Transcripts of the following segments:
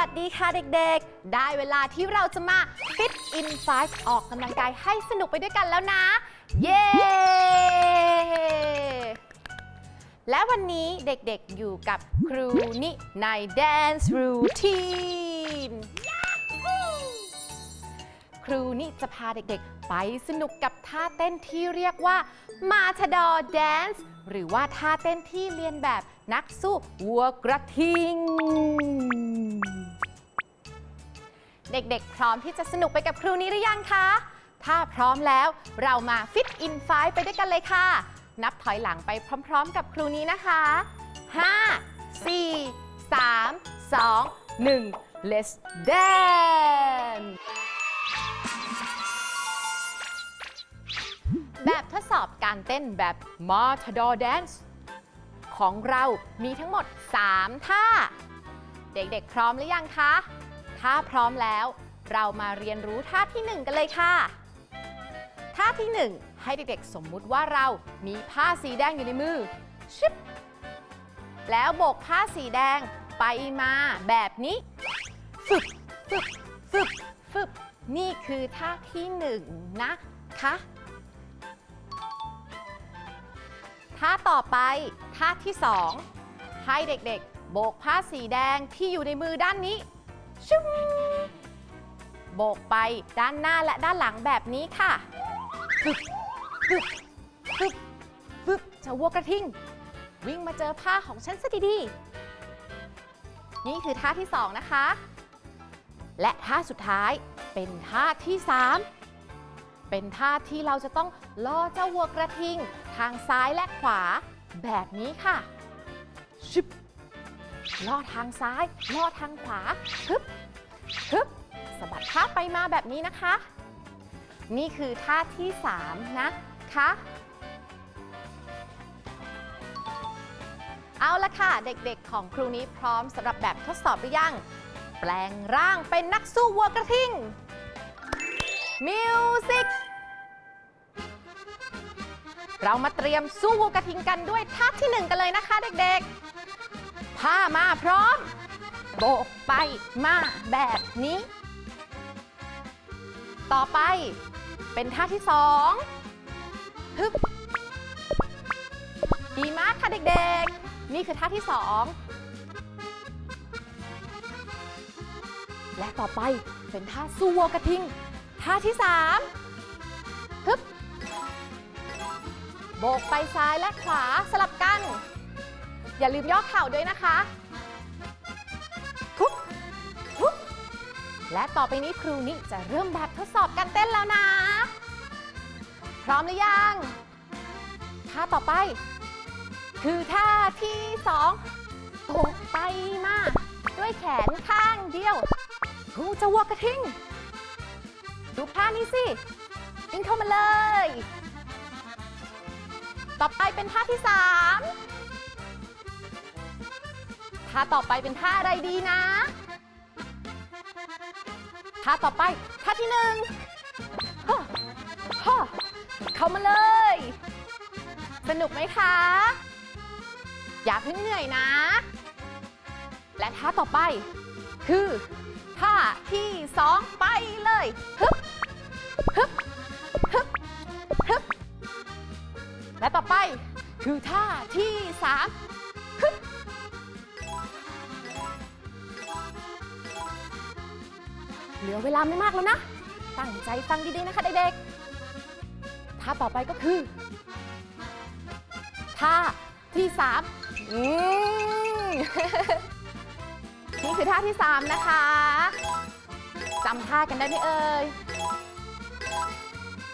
ค่ะเด็กๆ ได้เวลาที่เราจะมา Fit in 5 ออกกำลังกายให้สนุกไปด้วยกันแล้วนะ เย้ และวันนี้เด็กๆอยู่กับครูนิใน Dance Routine ครูนิจะพาเด็กๆ ไปสนุกกับท่าเต้นที่เรียกว่ามาทดอ Dance หรือว่าท่าเต้นที่เรียนแบบนักสู้วัวกระทิง เด็กๆ พร้อมที่จะสนุกไปกับครูนี้หรือยังคะ ถ้าพร้อมแล้วเรามา Fit in 5ไปด้วยกันเลยค่ะ นับถอยหลังไปพร้อมๆ กับครูนี้นะคะ 5 4 3 2 1 let's dance แบบทดสอบการเต้นแบบ Matador Dance ของเรามีทั้งหมด 3 ท่า เด็กๆ พร้อมหรือยังคะ ถ้าพร้อมแล้ว เรามาเรียนรู้ท่าที่ 1 กันเลยค่ะ ท่าที่ 1 ให้เด็กๆสมมุติว่าเรามีผ้าสีแดงอยู่ในมือชิบแล้วโบกผ้าสีแดงไปมาแบบนี้ ฝึกฝึกฝึกฝึกนี่คือท่าที่1นะคะ ท่าต่อไปท่าที่2ให้เด็กๆ โบกผ้าสีแดงที่อยู่ในมือด้านนี้ ชุบโบกไปด้านหน้าและด้านหลังแบบนี้ค่ะฝึกฝึกฝึกฝึกเจ้าวัวกระทิง วิ่งมาเจอผ้าของฉันซะดีๆ นี่คือท่าที่2นะคะ และท่าสุดท้ายเป็นท่าที่3เป็นท่าที่เราจะต้องล่อเจ้าวัวกระทิง ทางซ้ายและขวาแบบนี้ค่ะชิบ ล่อทางซ้ายล่อทางขวาฮึบฮึบสะบัดท่าไปมาแบบนี้นะคะ นี่คือท่าที่ 3 นะคะเอาละค่ะ เด็กๆ ของครูนี้พร้อมสำหรับแบบทดสอบหรือยัง แปลงร่างเป็นนักสู้วัวกระทิงมิวสิกเรามาเตรียมสู้วัวกระทิงกันด้วยท่าที่หนึ่งกันเลยนะคะเด็กๆ ผ้ามาพร้อม โบกไปมาแบบนี้ ต่อไปเป็นท่าที่สองฮึบดีมากค่ะเด็กๆ นี่คือท่าที่สองและต่อไปเป็นท่าสัวกระทิง ท่าที่สามฮึบโบกไปซ้ายและขวาสลับกัน อย่าลืมย่อเข่าด้วยนะคะทุบทุบและต่อไปนี้ครูนิจะเริ่มแบบทดสอบการเต้นแล้วนะ พร้อมหรือยังท่าต่อไป คือท่าที่สองโบกไปมา ด้วยแขนข้างเดียวครูจะวัวกระทิงดูท่านี้สิวิ่งเข้ามาเลย ต่อไปเป็นท่าที่สาม ท่าต่อไปเป็นท่าอะไรดีนะ ท่าต่อไปท่าที่หนึ่งฮฮเข้ามาเลย สนุกไหมคะ อย่าเพิ่งเหนื่อยนะ และท่าต่อไป คือท่าที่สองไปเลยฮึบฮึบฮึบฮึบและต่อไปคือท่าที่สาม ลือเวลาไม่มากแล้วนะ ตั้งใจฟังดีๆนะคะเด็กๆท่าต่อไปก็คือท่าที่สามอืมนี่คือท่าที่สามนะคะจำท่ากันได้ไหมเอ่ย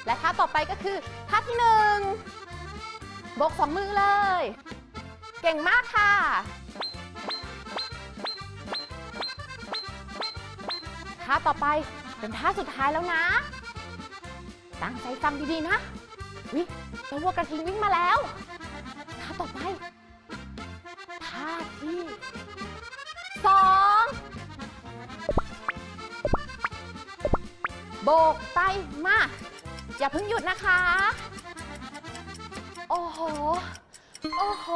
และท่าต่อไปก็คือท่าที่หนึ่งบกสองมือเลย เก่งมากค่ะ ท่าต่อไปเป็นท่าสุดท้ายแล้วนะ ตั้งใจฟังดีๆนะ วิเจ้าวัวกระทิงวิ่งมาแล้ว ท่าต่อไป ท่าที่สองโบกไปมา อย่าเพิ่งหยุดนะคะ โอ้โห โอ้โห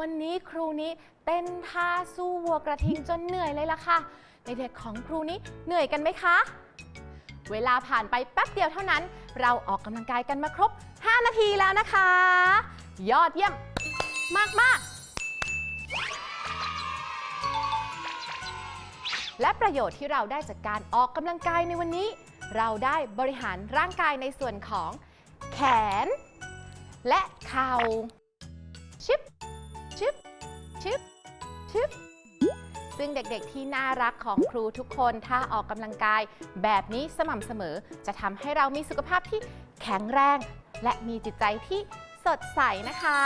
วันนี้ครูนี้ เต้นท่าสู้วัวกระทิงจนเหนื่อยเลยล่ะค่ะ เด็กๆของครูนี้เหนื่อยกันไหมคะ เวลาผ่านไปแป๊บเดียวเท่านั้น เราออกกำลังกายกันมาครบ 5 นาทีแล้วนะคะ ยอดเยี่ยมมากๆ และประโยชน์ที่เราได้จากการออกกำลังกายในวันนี้ เราได้บริหารร่างกายในส่วนของแขน และเข่าชิบชิบชิบ ชิบซึ่งเด็กๆที่น่ารักของครูทุกคนถ้าออกกำลังกาย แบบนี้สม่ำเสมอจะทำให้เรามีสุขภาพที่แข็งแรง และมีจิตใจที่สดใสนะคะ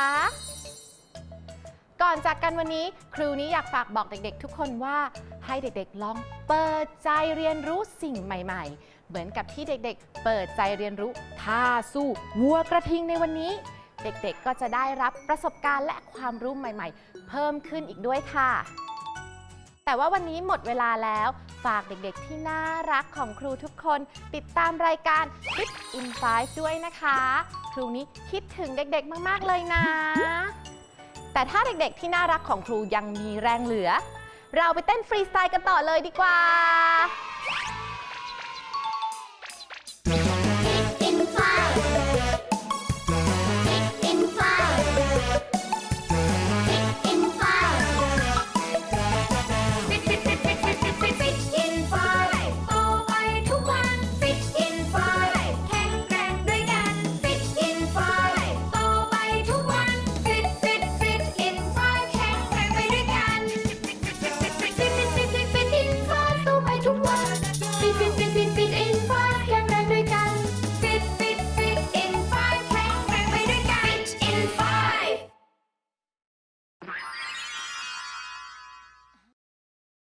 ก่อนจากกันวันนี้ ครูนี้อยากฝากบอกเด็กๆ ทุกคนว่าให้เด็กๆลองเปิดใจเรียนรู้สิ่งใหม่ๆ เหมือนกับที่เด็กๆ เปิดใจเรียนรู้ท่าสู้วัวกระทิงในวันนี้ เด็กๆ ก็จะได้รับประสบการณ์และความรู้ใหม่ๆ เพิ่มขึ้นอีกด้วยค่ะ แต่ว่าวันนี้หมดเวลาแล้ว ฝากเด็กๆ ที่น่ารักของครูทุกคน ติดตามรายการ Kids in 5ด้วยนะคะ ครูนี้คิดถึงเด็กๆ มากๆ เลยนะ แต่ถ้าเด็กๆ ที่น่ารักของครูยังมีแรงเหลือ เราไปเต้นฟรีสไตล์กันต่อเลยดีกว่า